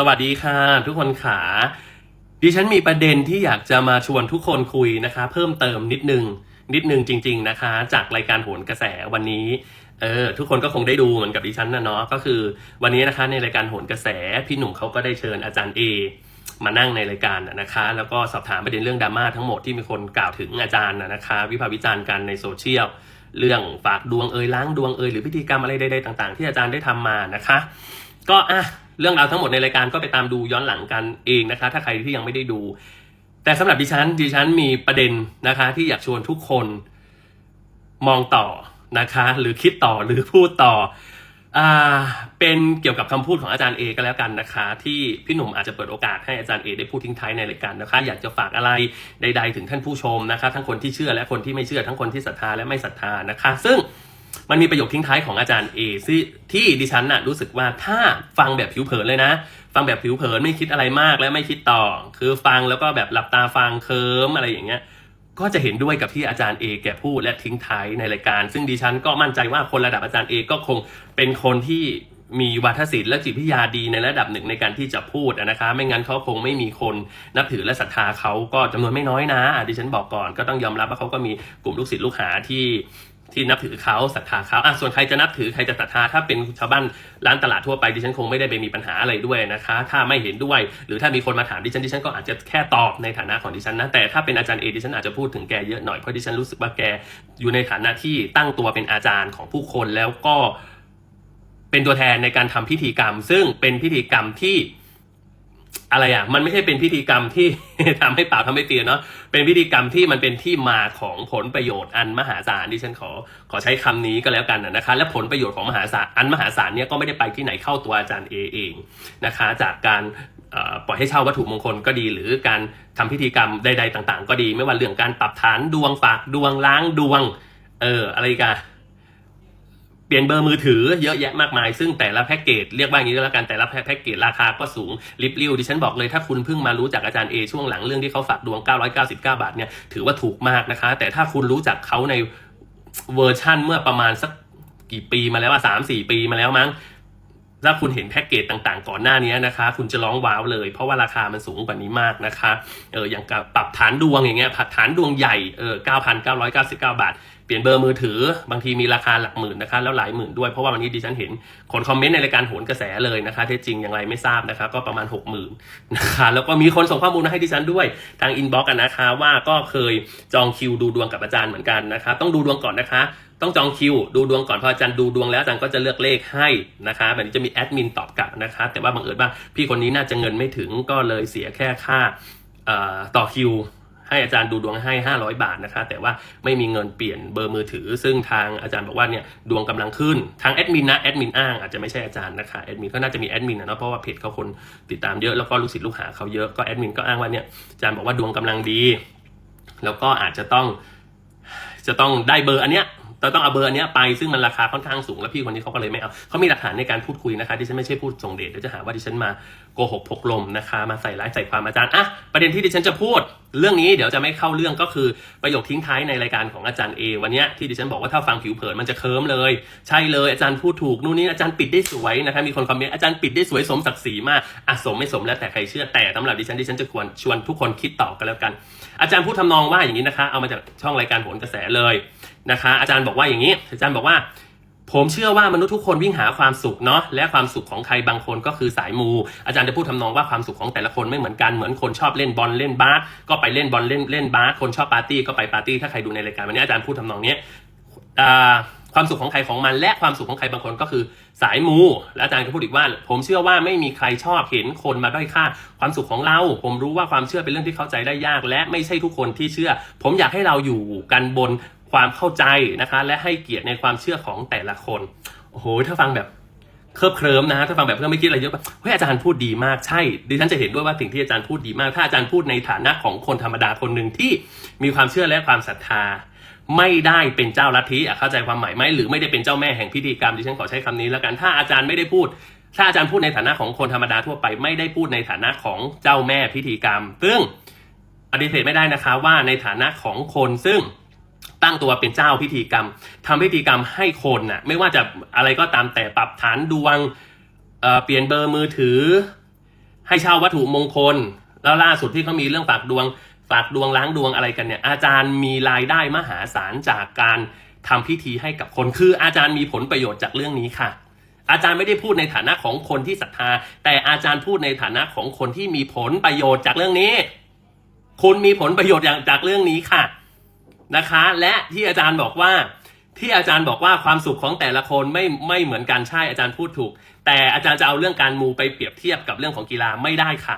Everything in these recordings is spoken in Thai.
สวัสดีค่ะ ทุกคนขาดิฉันมีประเด็นที่อยากจะมาชวนทุกคนคุยนะคะ เพิ่มเติมนิดนึง นิดนึงจริง ๆนะคะ จากรายการโหนกระแสวันนี้เออทุกคนก็คงได้ดูเหมือนกับดิฉันนะเนาะก็คือ วันนี้นะคะในรายการโหนกระแสพี่หนุ่มเขาก็ได้เชิญอาจารย์เอมานั่งในรายการนะคะ แล้วก็สอบถามประเด็นเรื่องดราม่าทั้งหมดที่มีคนกล่าวถึงอาจารย์นะคะ วิพากษ์วิจารณ์กันในโซเชียลเรื่องฝากดวงเอยล้างดวงเอยหรือพิธีกรรมอะไรใดๆต่าง ๆ ที่อาจารย์ได้ทำมานะคะ ก็อะ เรื่องราวทั้งหมดในรายการก็ไปตามดูย้อนหลังกันเองนะคะ ถ้าใครที่ยังไม่ได้ดู แต่สำหรับดิฉันดิฉันมีประเด็นนะคะ ที่อยากชวนทุกคนมองต่อนะคะ หรือคิดต่อหรือพูดต่ออ่าเป็นเกี่ยวกับคำพูดของอาจารย์เอก็แล้วกันนะคะ ที่พี่หนุ่มอาจจะเปิดโอกาสให้อาจารย์เอได้พูดทิ้งท้ายในรายการนะคะ อยากจะฝากอะไรใด ๆ ถึงท่านผู้ชมนะคะ ทั้งคนที่เชื่อและคนที่ไม่เชื่อทั้งคนที่ศรัทธาและไม่ศรัทธานะคะ ซึ่ง มันมีประโยคทิ้งท้ายของอาจารย์เอที่ที่ดิฉันน่ะรู้สึกว่าถ้าฟังแบบผิวเผินเลยนะ ฟังแบบผิวเผินไม่คิดอะไรมากและไม่คิดต่อ คือฟังแล้วก็แบบหลับตาฟังเคิมอะไรอย่างเงี้ยก็จะเห็นด้วยกับที่อาจารย์เอแกพูดและทิ้งท้ายในรายการ ซึ่งดิฉันก็มั่นใจว่าคนระดับอาจารย์เอก็คงเป็นคนที่มีวัฒศิลป์และจิตวิทยาดีในระดับหนึ่งในการที่จะพูดนะคะ ไม่งั้นเขาคงไม่มีคนนับถือและศรัทธาเขาก็จำนวนไม่น้อยนะอะดิฉันบอกก่อนก็ต้องยอมรับว่าเขาก็มีกลุ่มลูกศิษย์ลูกหาที่ ที่นับถือเขาศรัทธาเขาอะส่วนใครจะนับถือใครจะศรัทธาถ้าเป็นชาวบ้านร้านตลาดทั่วไปดิฉันคงไม่ได้ไปมีปัญหาอะไรด้วยนะคะ ถ้าไม่เห็นด้วย หรือถ้ามีคนมาถามดิฉันดิฉันก็อาจจะแค่ตอบในฐานะของดิฉันนะแต่ถ้าเป็นอาจารย์เอดิฉันอาจจะพูดถึงแกเยอะหน่อยเพราะดิฉันรู้สึกว่าแกอยู่ในฐานะที่ตั้งตัวเป็นอาจารย์ของผู้คนแล้วก็เป็นตัวแทนในการทำพิธีกรรม ซึ่งเป็นพิธีกรรมที่ อะไรอะมันไม่ใช่เป็นพิธีกรรมที่ทำให้ป่ากทำให้เตียเนาะเป็นพิธีกรรมที่มันเป็นที่มาของผลประโยชน์อันมหาศาลที่ฉันขอขอใช้คำนี้ก็แล้วกันนะคะ และผลประโยชน์ของมหาศาลอันมหาศาลเนี่ยก็ไม่ได้ไปที่ไหนเข้าตัวอาจารย์เอเองนะคะ จากการปล่อยให้เช่าวัตถุมงคลก็ดี หรือการทำพิธีกรรมใดๆต่าง ๆ ก็ดี ไม่ว่าเรื่องการปรับฐานดวงฝากดวงล้างดวง เอออะไรกัน เปลี่ยนเบอร์มือถือเยอะแยะมากมาย ซึ่งแต่ละแพ็กเกจเรียกว่าอย่างนี้ก็แล้วกันแต่ละแพ็กเกจราคาก็สูงริบลิ่วดิฉันบอกเลยถ้าคุณเพิ่งมารู้จักอาจารย์เอช่วงหลังเรื่องที่เขาฝากดวง 999 บาทเนี่ยถือว่าถูกมากนะคะ แต่ถ้าคุณรู้จักเขาในเวอร์ชั่นเมื่อประมาณสักกี่ปีมาแล้วว่าสามสี่ปีมาแล้วมั้ง ถ้าคุณเห็นแพ็กเกจต่างๆ ก่อนหน้านี้นะคะ คุณจะร้องว้าวเลย เพราะว่าราคามันสูงกว่านี้มากนะคะเอออย่างกับปรับฐานดวงอย่างเงี้ยผัดฐานดวงใหญ่เออ9,999 บาท เปลี่ยนเบอร์มือถือบางทีมีราคาหลักหมื่นนะคะแล้วหลายหมื่นด้วยเพราะว่าวันนี้ดิฉันเห็นคนคอมเมนต์ในรายการโหนกระแสเลยนะคะเท็จจริงอย่างไรไม่ทราบนะคะก็ประมาณ 6 0,000นะคะแล้วก็มีคนส่งข้อมูลมาให้ดิฉันด้วยทางอินบ็อกกันนะคะว่าก็เคยจองคิวดูดวงกับอาจารย์เหมือนกันนะคะต้องดูดวงก่อนนะคะ ต้องจองคิว ดูดวงก่อนพออาจารย์ดูดวงแล้วอาจารย์ก็จะเลือกเลขให้นะคะแบบนี้จะมีแอดมินตอบกลับนะคะ แต่ว่าบังเอิญว่าพี่คนนี้น่าจะเงินไม่ถึงก็เลยเสียแค่ค่าต่อคิว ให้อาจารย์ดูดวงให้ 500 บาทนะคะ แต่ว่าไม่มีเงินเปลี่ยนเบอร์มือถือ ซึ่งทางอาจารย์บอกว่าเนี่ยดวงกำลังขึ้นทางแอดมินนะแอดมินอ้างอาจจะไม่ใช่อาจารย์นะคะแอดมินก็น่าจะมีแอดมินนะเนาะเพราะว่าเพจเขาคนติดตามเยอะแล้วก็ลูกศิษย์ลูกหาเขาเยอะก็แอดมินก็อ้างว่าเนี่ยอาจารย์บอกว่าดวงกำลังดี แล้วก็อาจจะต้องจะต้องได้เบอร์อันเนี้ย เราต้องเอาเบอร์อันเนี้ยไปซึ่งมันราคาค่อนข้างสูงแล้วพี่คนนี้เขาก็เลยไม่เอาเขามีหลักฐานในการพูดคุยนะคะดิฉันไม่ใช่พูดส่งเดชเดี๋ยวจะหาว่าดิฉันมาโกหกพกลมนะคะมาใส่ร้ายใส่ความอาจารย์อะประเด็นที่ดิฉันจะพูด เรื่องนี้เดี๋ยวจะไม่เข้าเรื่องก็คือประโยคทิ้งท้ายในรายการของอาจารย์เอวันเนี้ยที่ดิฉันบอกว่าถ้าฟังผิวเผินมันจะเคิมเลย ใช่เลยอาจารย์พูดถูกนู่นนี่อาจารย์ปิดได้สวยนะคะมีคนคอมเมนต์อาจารย์ปิดได้สวยสมศักดิ์ศรีมากอะสมไม่สมแล้วแต่ใครเชื่อแต่สำหรับดิฉันดิฉันจะควรชวนทุกคนคิดต่อกันแล้วกัน อาจารย์พูดทำนองว่าอย่างนี้นะคะ เอามาจากช่องรายการโหนกระแสเลย นะคะ อาจารย์บอกว่าอย่างนี้ อาจารย์บอกว่า ผมเชื่อว่ามนุษย์ทุกคนวิ่งหาความสุขเนาะและความสุขของใครบางคนก็คือสายมู อาจารย์จะพูดทำนองว่าความสุขของแต่ละคนไม่เหมือนกันเหมือนคนชอบเล่นบอลเล่นบาสก็ไปเล่นบอลเล่นเล่นบาสคนชอบปาร์ตี้ก็ไปปาร์ตี้ถ้าใครดูในรายการวันนี้อาจารย์พูดทำนองนี้ความสุขของใครของมัน และความสุขของใครบางคนก็คือสายมู และอาจารย์ก็พูดอีกว่า ผมเชื่อว่าไม่มีใครชอบเห็นคนมาด้อยค่า ความสุขของเรา ผมรู้ว่าความเชื่อเป็นเรื่องที่เข้าใจได้ยาก และไม่ใช่ทุกคนที่เชื่อ ผมอยากให้เราอยู่กันบน ความเข้าใจนะคะ และให้เกียรติในความเชื่อของแต่ละคน โอ้โห ถ้าฟังแบบเคลิบเคลิ้มนะถ้าฟังแบบเพื่อไม่คิดอะไรเยอะแบบเฮ้ยอาจารย์พูดดีมากใช่ ดิฉันจะเห็นด้วยว่าสิ่งที่อาจารย์พูดดีมาก ถ้าอาจารย์พูดในฐานะของคนธรรมดาคนหนึ่งที่มีความเชื่อและความศรัทธา ไม่ได้เป็นเจ้าลัทธิเข้าใจความหมายไหมหรือไม่ได้เป็นเจ้าแม่แห่งพิธีกรรมดิฉันขอใช้คำนี้แล้วกันถ้าอาจารย์ไม่ได้พูด ถ้าอาจารย์พูดในฐานะของคนธรรมดาทั่วไป ไม่ได้พูดในฐานะของเจ้าแม่พิธีกรรม ซึ่งปฏิเสธไม่ได้นะคะว่าในฐานะของคนซึ่ง ตั้งตัวเป็นเจ้าพิธีกรรมทำพิธีกรรมให้คนน่ะไม่ว่าจะอะไรก็ตามแต่ปรับฐานดวงเเปลี่ยนเบอร์มือถือ ให้เช่าวัตถุมงคล แล้วล่าสุดที่เขามีเรื่องฝากดวงฝากดวงล้างดวงอะไรกันเนี่ยอาจารย์มีรายได้มหาศาลจากการทำพิธีให้กับคนคืออาจารย์มีผลประโยชน์จากเรื่องนี้ค่ะ อาจารย์ไม่ได้พูดในฐานะของคนที่ศรัทธา แต่อาจารย์พูดในฐานะของคนที่มีผลประโยชน์จากเรื่องนี้ คุณมีผลประโยชน์อย่างจากเรื่องนี้ค่ะ นะคะ และที่อาจารย์บอกว่า ที่อาจารย์บอกว่าความสุขของแต่ละคนไม่ไม่เหมือนกันใช่อาจารย์พูดถูก แต่อาจารย์จะเอาเรื่องการมูไปเปรียบเทียบกับเรื่องของกีฬาไม่ได้ค่ะ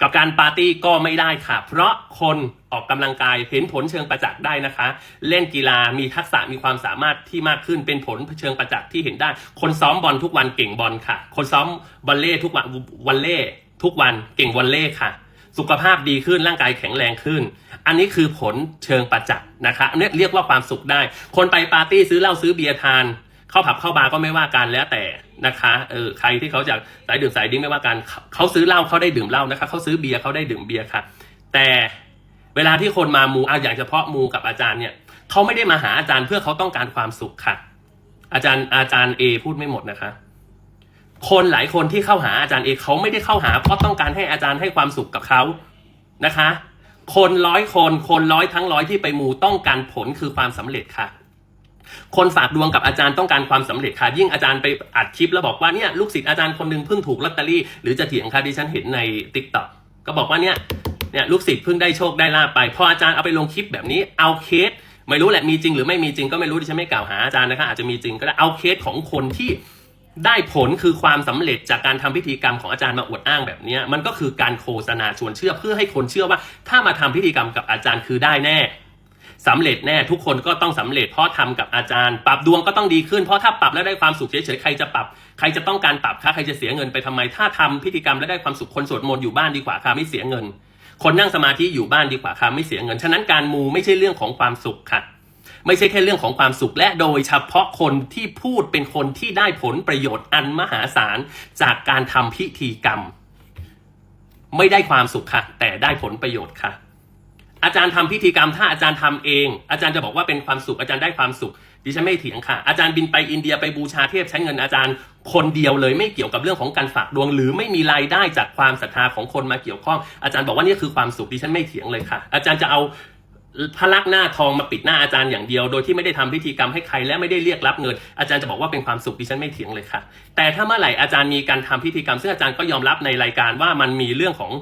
กับการปาร์ตี้ก็ไม่ได้ค่ะ เพราะคนออกกำลังกายเห็นผลเชิงประจักษ์ได้นะคะ เล่นกีฬามีทักษะมีความสามารถที่มากขึ้นเป็นผลเชิงประจักษ์ที่เห็นได้ คนซ้อมบอลทุกวันเก่งบอลค่ะ คนซ้อมบอลเล่ทุกวันวันเล่ทุกวันเก่งวันเล่ค่ะ สุขภาพดีขึ้นร่างกายแข็งแรงขึ้น อันนี้คือผลเชิงประจักษ์นะคะอันนี้เรียกว่าความสุขได้ คนไปปาร์ตี้ซื้อเหล้าซื้อเบียร์ทานเข้าผับเข้าบาร์ก็ไม่ว่ากันแล้วแต่นะคะเออใครที่เขาจะสายดื่มสายดิ้งไม่ว่ากันเขาเขาซื้อเหล้าเขาได้ดื่มเหล้านะคะเขาซื้อเบียร์เขาได้ดื่มเบียร์ค่ะ แต่เวลาที่คนมามูเอาอย่างเฉพาะมูกับอาจารย์เนี่ยเขาไม่ได้มาหาอาจารย์เพื่อเขาต้องการความสุขค่ะ อาจารย์อาจารย์เอพูดไม่หมดนะคะ คนหลายคนที่เข้าหาอาจารย์เอกเขาไม่ได้เข้าหาเพราะต้องการให้อาจารย์ให้ความสุขกับเขานะคะ คนร้อยคนคนร้อยทั้งร้อยที่ไปมูต้องการผลคือความสำเร็จค่ะ คนฝากดวงกับอาจารย์ต้องการความสำเร็จค่ะ ยิ่งอาจารย์ไปอัดคลิปแล้วบอกว่าเนี่ยลูกศิษย์อาจารย์คนหนึ่งเพิ่งถูกลอตเตอรี่หรือจะเถียงค่ะที่ฉันเห็นในติ๊กต็อกก็บอกว่าเนี่ยเนี่ยลูกศิษย์เพิ่งได้โชคได้ลาภไปพออาจารย์เอาไปลงคลิปแบบนี้เอาเคสไม่รู้แหละมีจริงหรือไม่มีจริงก็ไม่รู้ดิฉันไม่กล่าวหาอาจารย์นะคะอาจจะมีจริงก็ได้เอาเคสของคนที่ ได้ผลคือความสำเร็จจากการทำพิธีกรรมของอาจารย์มาอวดอ้างแบบนี้มันก็คือการโฆษณาชวนเชื่อเพื่อให้คนเชื่อว่า ถ้ามาทำพิธีกรรมกับอาจารย์คือได้แน่สำเร็จแน่ทุกคนก็ต้องสำเร็จเพราะทำกับอาจารย์ ปรับดวงก็ต้องดีขึ้นเพราะถ้าปรับแล้วได้ความสุขเฉยๆใครจะปรับใครจะต้องการปรับคะใครจะเสียเงินไปทำไม ถ้าทำพิธีกรรมแล้วได้ความสุขคนสวดมนต์อยู่บ้านดีกว่าค่ะไม่เสียเงิน คนนั่งสมาธิอยู่บ้านดีกว่าค่ะไม่เสียเงิน ฉะนั้นการมูไม่ใช่เรื่องของความสุขค่ะ ไม่ใช่แค่เรื่องของความสุขและโดยเฉพาะคนที่พูดเป็นคนที่ได้ผลประโยชน์อันมหาศาลจากการทำพิธีกรรม ไม่ได้ความสุขค่ะ แต่ได้ผลประโยชน์ค่ะ อาจารย์ทำพิธีกรรม ถ้าอาจารย์ทำเอง อาจารย์จะบอกว่าเป็นความสุขอาจารย์ได้ความสุขดิฉันไม่เถียงค่ะ อาจารย์บินไปอินเดียไปบูชาเทพใช้เงินอาจารย์คนเดียวเลยไม่เกี่ยวกับเรื่องของการฝากดวง หรือไม่มีรายได้จากความศรัทธาของคนมาเกี่ยวข้อง อาจารย์บอกว่านี่คือความสุขดิฉันไม่เถียงเลยค่ะ อาจารย์จะเอา พระลักษณ์หน้าทองมาปิดหน้าอาจารย์อย่างเดียว โดยที่ไม่ได้ทำพิธีกรรมให้ใครและไม่ได้เรียกรับเงิน อาจารย์จะบอกว่าเป็นความสุขดิฉันไม่เถียงเลยค่ะ แต่ถ้าเมื่อไหร่อาจารย์มีการทำพิธีกรรมซึ่งอาจารย์ก็ยอมรับในรายการว่ามันมีเรื่องของ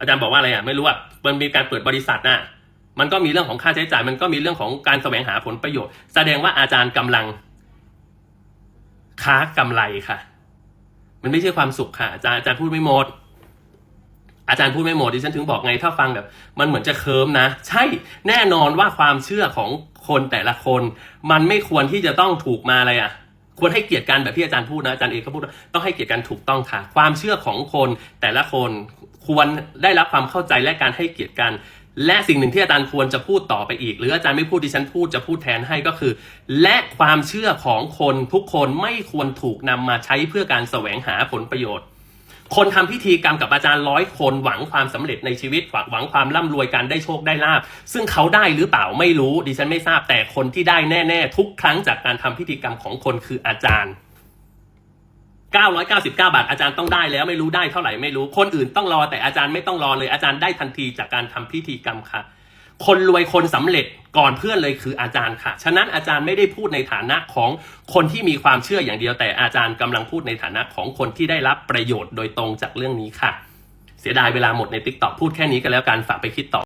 อาจารย์บอกว่าอะไรอะไม่รู้อะมันมีการเปิดบริษัทน่ะมันก็มีเรื่องของค่าใช้จ่าย มันก็มีเรื่องของการแสวงหาผลประโยชน์ แสดงว่าอาจารย์กำลัง ค้ากำไรค่ะ มันไม่ใช่ความสุขค่ะอาจารย์อาจารย์พูดไม่หมด อาจารย์พูดไม่หมดดิฉันถึงบอกไงถ้าฟังแบบ มันเหมือนจะเคิมนะ ใช่แน่นอนว่าความเชื่อของคนแต่ละคน มันไม่ควรที่จะต้องถูกมาอะไรอะควรให้เกียรติกันแบบที่อาจารย์พูดนะอาจารย์เอกก็พูดต้องให้เกียรติกันถูกต้องค่ะ ความเชื่อของคนแต่ละคนควรได้รับความเข้าใจและการให้เกียรติกัน และสิ่งหนึ่งที่อาจารย์ควรจะพูดต่อไปอีก หรืออาจารย์ไม่พูดดิฉันพูดจะพูดแทนให้ก็คือ และความเชื่อของคนทุกคนไม่ควรถูกนำมาใช้เพื่อการแสวงหาผลประโยชน์ คนทำพิธีกรรมกับอาจารย์ร้อยคนหวังความสำเร็จในชีวิตหวังหวังความร่ำรวยการได้โชคได้ลาบซึ่งเขาได้หรือเปล่าไม่รู้ ดิฉันไม่ทราบแต่คนที่ได้แน่ๆ ทุกครั้งจากการทำพิธีกรรมของคนคืออาจารย์ 999 บาทอาจารย์ต้องได้แล้วไม่รู้ได้เท่าไหร่ไม่รู้คนอื่นต้องรอแต่อาจารย์ไม่ต้องรอเลยอาจารย์ได้ทันทีจากการทำพิธีกรรมค่ะ คนรวยคนสำเร็จก่อนเพื่อนเลยคืออาจารย์ค่ะ ฉะนั้นอาจารย์ไม่ได้พูดในฐานะของคนที่มีความเชื่ออย่างเดียว แต่อาจารย์กำลังพูดในฐานะของคนที่ได้รับประโยชน์โดยตรงจากเรื่องนี้ค่ะ เสียดายเวลาหมดในติ๊กต็อกพูดแค่นี้ก็แล้วกันฝากไปคิดต่อ